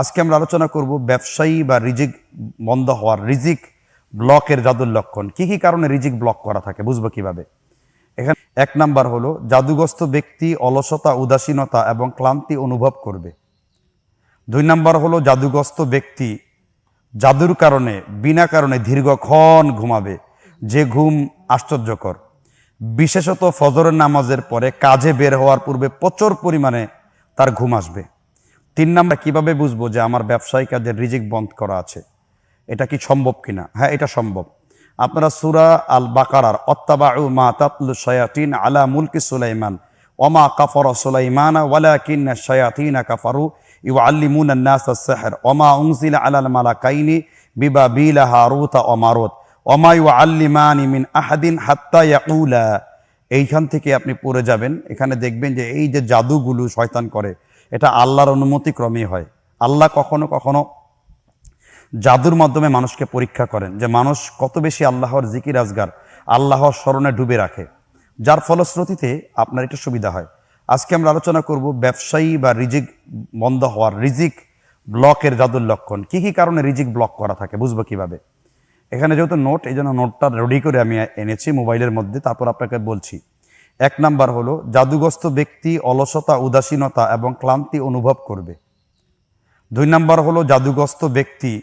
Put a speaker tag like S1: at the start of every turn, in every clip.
S1: আজকে আমরা আলোচনা করব ব্যবসায়ী বা রিজিক বন্ধ হওয়ার রিজিক ব্লকের জাদুর লক্ষণ। কি কি কারণে রিজিক ব্লক করা থাকে বুঝব কীভাবে? এখানে এক নাম্বার হলো, জাদুগ্রস্ত ব্যক্তি অলসতা, উদাসীনতা এবং ক্লান্তি অনুভব করবে। দুই নাম্বার হলো, জাদুগ্রস্ত ব্যক্তি জাদুর কারণে, বিনা কারণে দীর্ঘক্ষণ ঘুমাবে, যে ঘুম আশ্চর্যকর। বিশেষত ফজরের নামাজের পরে কাজে বের হওয়ার পূর্বে প্রচুর পরিমাণে তার ঘুম আসবে। তিন নাম্বার, কীভাবে বুঝব যে আমার ব্যবসায়ী কাজের রিজিক বন্ধ করা আছে? এটা কি সম্ভব কিনা? হ্যাঁ এটা সম্ভব। আপনারা সুরা আল বাকারার অত্তাবাউ মা তাতলু আলা মুলকি সুলাইমান, ওমা কাফর সুলাইমান ওয়ালাকিন শয়াতিন কাফারু ইউ আল্লিমুন নাস সাহর, ওমা উনজিল আলাল মালাকাইনি বিবা বিলা হারুতা অমারুত ওমা ইউ আল্লিমানি মিন আহাদিন হাত্তা ইয়াকুলা। এইখান থেকে আপনি পড়ে যাবেন। এখানে দেখবেন যে এই যে জাদুগুলো শয়তান করে এটা আল্লাহর অনুমতি ক্রমেই হয়। আল্লাহ কখনো কখনো জাদুর মাধ্যমে মানুষকে পরীক্ষা করেন যে মানুষ কত বেশি আল্লাহর জিকির আজগার, আল্লাহর স্মরণে ডুবে রাখে। যার ফলশ্রুতিতে আপনার এটা সুবিধা হয়। আজকে আমরা আলোচনা করব ব্যবসায়ী বা রিজিক বন্ধ হওয়ার রিজিক ব্লকের জাদুর লক্ষণ। কি কি কারণে রিজিক ব্লক করা থাকে বুঝব কীভাবে? এখানে যেহেতু নোট, এই জন্য নোটটা রেডি করে আমি এনেছি মোবাইলের মধ্যে, তারপর আপনাকে বলছি। এক নাম্বার হলো, জাদুগ্রস্ত ব্যক্তি অলসতা, উদাসীনতা এবং ক্লান্তি অনুভব করবে। দুই নাম্বার হলো, জাদুগ্রস্ত ব্যক্তি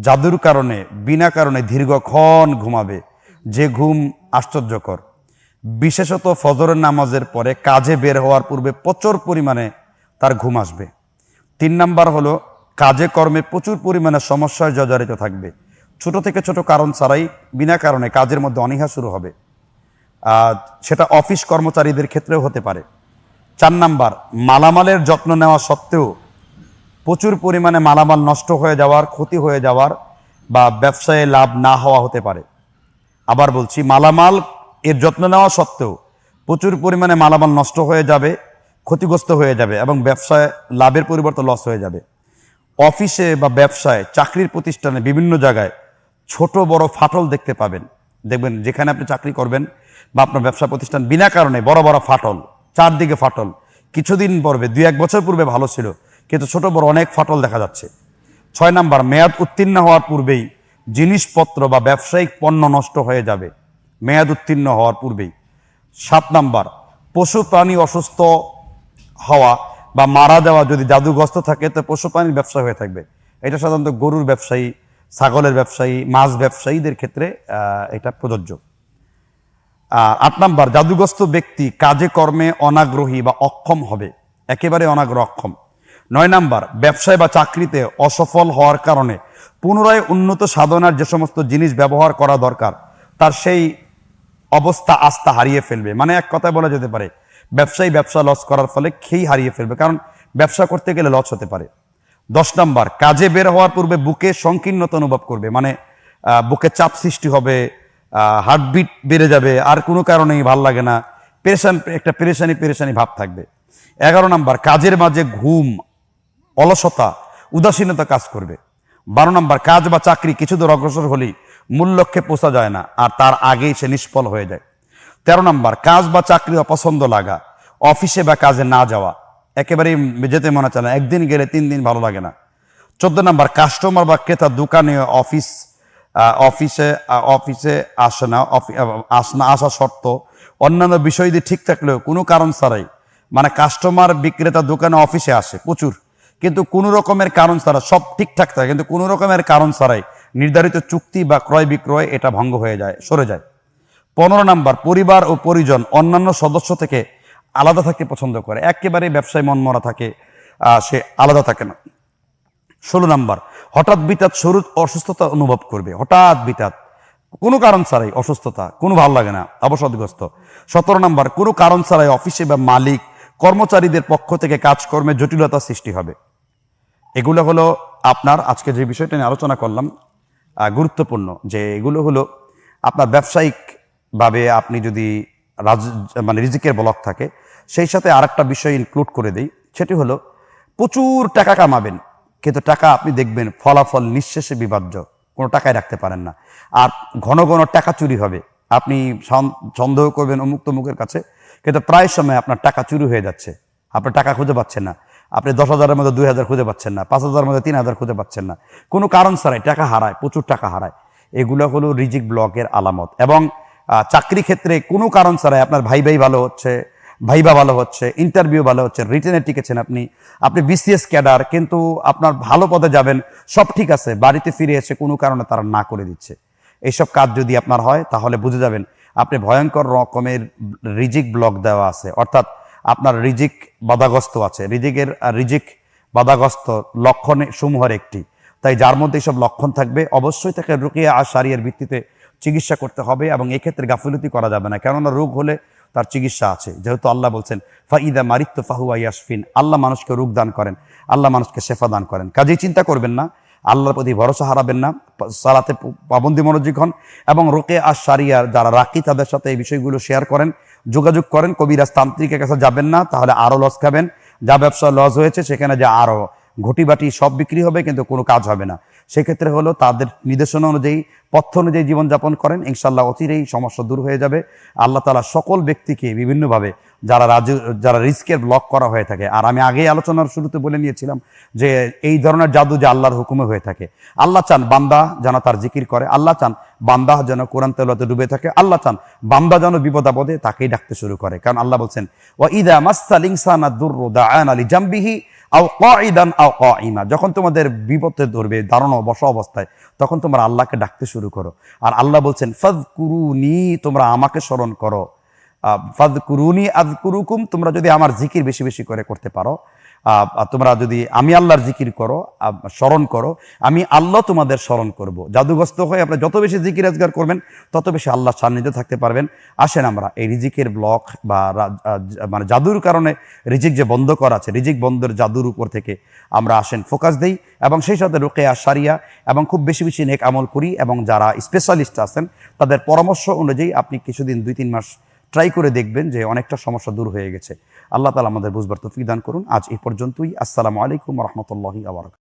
S1: জাদুর কারণে, বিনা কারণে দীর্ঘক্ষণ ঘুমাবে, যে ঘুম আশ্চর্যকর। বিশেষত ফজরের নামাজের পরে কাজে বের হওয়ার পূর্বে প্রচুর পরিমাণে তার ঘুম আসবে। তিন নাম্বার হলো, কাজে কর্মে প্রচুর পরিমাণে সমস্যায় জর্জরিত থাকবে। ছোট থেকে ছোট কারণ ছাড়াই বিনা কারণে কাজের মধ্যে অনীহা শুরু হবে। সেটা অফিস কর্মচারীদের ক্ষেত্রেও হতে পারে। চার নাম্বার, মালামালের যত্ন নেওয়া সত্ত্বেও প্রচুর পরিমাণে মালামাল নষ্ট হয়ে যাওয়ার, ক্ষতি হয়ে যাওয়ার বা ব্যবসায়ে লাভ না হওয়া হতে পারে। আবার বলছি, মালামাল এর যত্ন নেওয়া সত্ত্বেও প্রচুর পরিমাণে মালামাল নষ্ট হয়ে যাবে, ক্ষতিগ্রস্ত হয়ে যাবে এবং ব্যবসায় লাভের পরিবর্তে লস হয়ে যাবে। অফিসে বা ব্যবসায়, চাকরির প্রতিষ্ঠানে বিভিন্ন জায়গায় ছোট বড় ফাটল দেখতে পাবেন। দেখবেন যেখানে আপনি চাকরি করবেন বা আপনার ব্যবসা প্রতিষ্ঠান বিনা কারণে বড় বড় ফাটল, চারদিকে ফাটল। কিছুদিন পূর্বে, দুই এক বছর পূর্বে ভালো ছিল, কিন্তু ছোট বড় অনেক ফাটল দেখা যাচ্ছে। ছয় নাম্বার, মেয়াদ উত্তীর্ণ হওয়ার পূর্বেই জিনিসপত্র বা ব্যবসায়িক পণ্য নষ্ট হয়ে যাবে। মেয়াদ উত্তীর্ণ হওয়ার পূর্বেই। সাত নাম্বার, পশু প্রাণী অসুস্থ হওয়া বা মারা যাওয়া যদি জাদুগ্রস্ত থাকে, তো পশু প্রাণীর ব্যবসা হয়ে থাকবে। এটা সাধারণত গরুর ব্যবসায়ী, ছাগলের ব্যবসায়ী, মাছ ব্যবসায়ীদের ক্ষেত্রে এটা প্রযোজ্য। আট নাম্বার, জাদুগ্রস্ত ব্যক্তি কাজে, কর্মে অনাগ্রহী বা অক্ষম হবে। একেবারে অনাগ্রহ, অক্ষম। নয় নাম্বার, ব্যবসায় বা চাকরিতে অসফল হওয়ার কারণে পুনরায় উন্নত সাধনার যে সমস্ত জিনিস ব্যবহার করা দরকার, তার সেই অবস্থা, আস্থা হারিয়ে ফেলবে। মানে এক কথায় বলা যেতে পারে, ব্যবসায়ী ব্যবসা লস করার ফলে খেই হারিয়ে ফেলবে, কারণ ব্যবসা করতে গেলে লস হতে পারে। দশ নাম্বার, কাজে বের হওয়ার পূর্বে বুকে সংকীর্ণতা অনুভব করবে মানে বুকে চাপ সৃষ্টি হবে হার্টবিট বেড়ে যাবে, আর কোনো কারণেই ভালো লাগে না। পেরেশান, একটা পেরেশানি পেরেশানি ভাব থাকবে। এগারো নাম্বার, কাজের মাঝে ঘুম, অলসতা, উদাসীনতা কাজ করবে। বারো নাম্বার, কাজ বা চাকরি কিছু দূর অগ্রসর হলেই মূল লক্ষ্যে পৌঁছা যায় না, আর তার আগেই সে নিষ্ফল হয়ে যায়। তেরো নাম্বার, কাজ বা চাকরি অপছন্দ লাগা, অফিসে বা কাজে না যাওয়া, একেবারেই যেতে মনে চায় না, একদিন গেলে তিন দিন ভালো লাগে না। চোদ্দ নম্বর কাস্টমার বা ক্রেতা দোকানে অফিস অফিসে অফিসে আসে না আস না আসা শর্ত। অন্যান্য বিষয় দিয়ে ঠিক থাকলেও কোনো কারণ ছাড়াই মানে কাস্টমার বিক্রেতা দোকানে অফিসে আসে প্রচুর, কিন্তু কোনো রকমের কারণ ছাড়া, সব ঠিকঠাক থাকে, কিন্তু কোনো রকমের কারণ ছাড়াই নির্ধারিত চুক্তি বা ক্রয় বিক্রয় এটা ভঙ্গ হয়ে যায়, সরে যায়। পনেরো নাম্বার, পরিবার ও পরিজন অন্যান্য সদস্য থেকে আলাদা থাকতে পছন্দ করে। একেবারে ব্যবসায় মনমরা থাকে সে আলাদা থাকে না। ষোলো নাম্বার হঠাৎ বিতাত শুরু অসুস্থতা অনুভব করবে। হঠাৎ বিতাত। কোনো কারণ ছাড়াই অসুস্থতা। কোনো ভালো লাগে না। অবসাদগ্রস্ত। সতেরো নম্বর, কোনো কারণ ছাড়াই অফিসে বা মালিক কর্মচারীদের পক্ষ থেকে কাজকর্মে জটিলতা সৃষ্টি হবে। এগুলো হলো আপনার, আজকে যে বিষয়টা নিয়ে আলোচনা করলাম গুরুত্বপূর্ণ যে এগুলো হলো আপনার ব্যবসায়িকভাবে আপনি যদি রাজ মানে রিজিকের ব্লক থাকে, সেই সাথে আরেকটা বিষয় ইনক্লুড করে দেই। সেটি হলো প্রচুর টাকা কামাবেন। কিন্তু টাকা আপনি দেখবেন ফলাফল নিঃশেষে বিভাজ্য। কোনো টাকায় রাখতে পারেন না। আর ঘন ঘন টাকা চুরি হবে। আপনি সন্দেহ করবেন অমুক তমুকের কাছে, কিন্তু প্রায় সময় আপনার টাকা চুরি হয়ে যাচ্ছে। আপনার টাকা খুঁজে পাচ্ছেন না। আপনি দশ হাজারের মধ্যে দুই হাজার খুঁজে পাচ্ছেন না। পাঁচ হাজারের মধ্যে তিন হাজার খুঁজে পাচ্ছেন না। কোনো কারণ ছাড়াই টাকা হারায়, প্রচুর টাকা হারায়। এগুলো হলো রিজিক ব্লকের আলামত। এবং চাকরি ক্ষেত্রে কোনো কারণ ছাড়াই আপনার ভাই ভাই ভালো হচ্ছে ভাইবা ভালো হচ্ছে ইন্টারভিউ ভালো হচ্ছে রিটেনে টিকেছেন আপনি আপনি বিসিএস ক্যাডার কিন্তু আপনার ভালো পদে যাবেন, সব ঠিক আছে, বাড়িতে ফিরে এসে কোনো কারণে তারা না করে দিচ্ছে। এইসব কাজ যদি আপনার হয়, তাহলে বুঝে যাবেন, আপনি ভয়ঙ্কর রকমের রিজিক ব্লক দেওয়া আছে। অর্থাৎ আপনার রিজিক বাধাগ্রস্ত আছে, রিজিকের রিজিক বাধাগ্রস্ত লক্ষণ, সমূহের একটি। তাই যার মধ্যে এইসব লক্ষণ থাকবে, অবশ্যই তাকে রুকিয়া আর সারিয়ার ভিত্তিতে চিকিৎসা করতে হবে এবং এক্ষেত্রে গাফিলতি করা যাবে না। কেননা রোগ হলে তার চিকিৎসা আছে। যেহেতু আল্লাহ বলছেন, ফাইদা মারিত্ত ফাহুয়া ইয়াসফিন আল্লাহ মানুষকে রোগ দান করেন, আল্লাহ মানুষকে শেফা দান করেন। কাজেই চিন্তা করবেন না, আল্লাহর প্রতি ভরসা হারাবেন না, সালাতে পাবন্দি মনোযোগ হন এবং রোকে আর সারিয়ার যারা রাখি তাদের সাথে এই বিষয়গুলো শেয়ার করেন, যোগাযোগ করেন, কবিরাজ তান্ত্রিকের কাছে যাবেন না, তাহলে আরও লস খাবেন। যা ব্যবসা লস হয়েছে, সেখানে যে আরও ঘটিবাটি সব বিক্রি হবে, কিন্তু কোনো কাজ হবে না। সেক্ষেত্রে হলো তাদের নির্দেশনা অনুযায়ী পথ্য অনুযায়ী জীবনযাপন করেন। ইনশাল্লাহ অচিরেই সমস্যা দূর হয়ে যাবে। আল্লাহ তালা সকল ব্যক্তিকে বিভিন্নভাবে যারা রাজু, যারা রিস্কের ব্লক করা হয়ে থাকে, আর আমি আগেই আলোচনার শুরুতে বলে নিয়েছিলাম যে এই ধরনের জাদু যে আল্লাহর হুকুমে হয়ে থাকে। আল্লাহ চান বান্দা যেন তার জিকির করে, আল্লাহ চান বান্দা যেন কোরআন তেলাতে ডুবে থাকে, আল্লাহ চান বান্দা যেন বিপদ আপদে তাকেই ডাকতে শুরু করে। কারণ আল্লাহ বলছেন ও ইদা মাস্তাল ইনসানা দুর্রু দাআন আলী জাম্বিহি আও কদান আও যখন তোমাদের বিপদে ধরবে, দারুণ বসা অবস্থায়, তখন তোমরা আল্লাহকে ডাকতে শুরু করো। আর আল্লাহ বলছেন ফাজ কুরুনি তোমরা আমাকে স্মরণ করো। ফাদ কুরুনি আজ কুরুকুম তোমরা যদি আমার জিকির বেশি বেশি করে করতে পারো তোমরা যদি আমি আল্লাহর জিকির করো স্মরণ করো, আমি আল্লাহ তোমাদের স্মরণ করব। জাদুগ্রস্ত হয়ে আপনারা যত বেশি জিকির আজগার করবেন, তত বেশি আল্লাহ সান্নিধ্যে থাকতে পারবেন। আসেন আমরা এই রিজিকের ব্লক বা মানে জাদুর কারণে রিজিক যে বন্ধ করা আছে, রিজিক বন্ধের জাদুর উপর থেকে আমরা আসেন, ফোকাস দেই এবং সেই সাথে রোকেয়া সারিয়া এবং খুব বেশি বেশি নেক আমল করি এবং যারা স্পেশালিস্ট আছেন, তাদের পরামর্শ অনুযায়ী আপনি কিছুদিন দুই, তিন মাস ট্রাই করে দেখবেন যে অনেকটা সমস্যা দূর হয়ে গেছে। আল্লাহ তালা আমাদের বুঝবার তফিক দান করুন। আজ এই পর্যন্তই। আসসালামু আলাইকুম রহমতুল্লাহি আবরক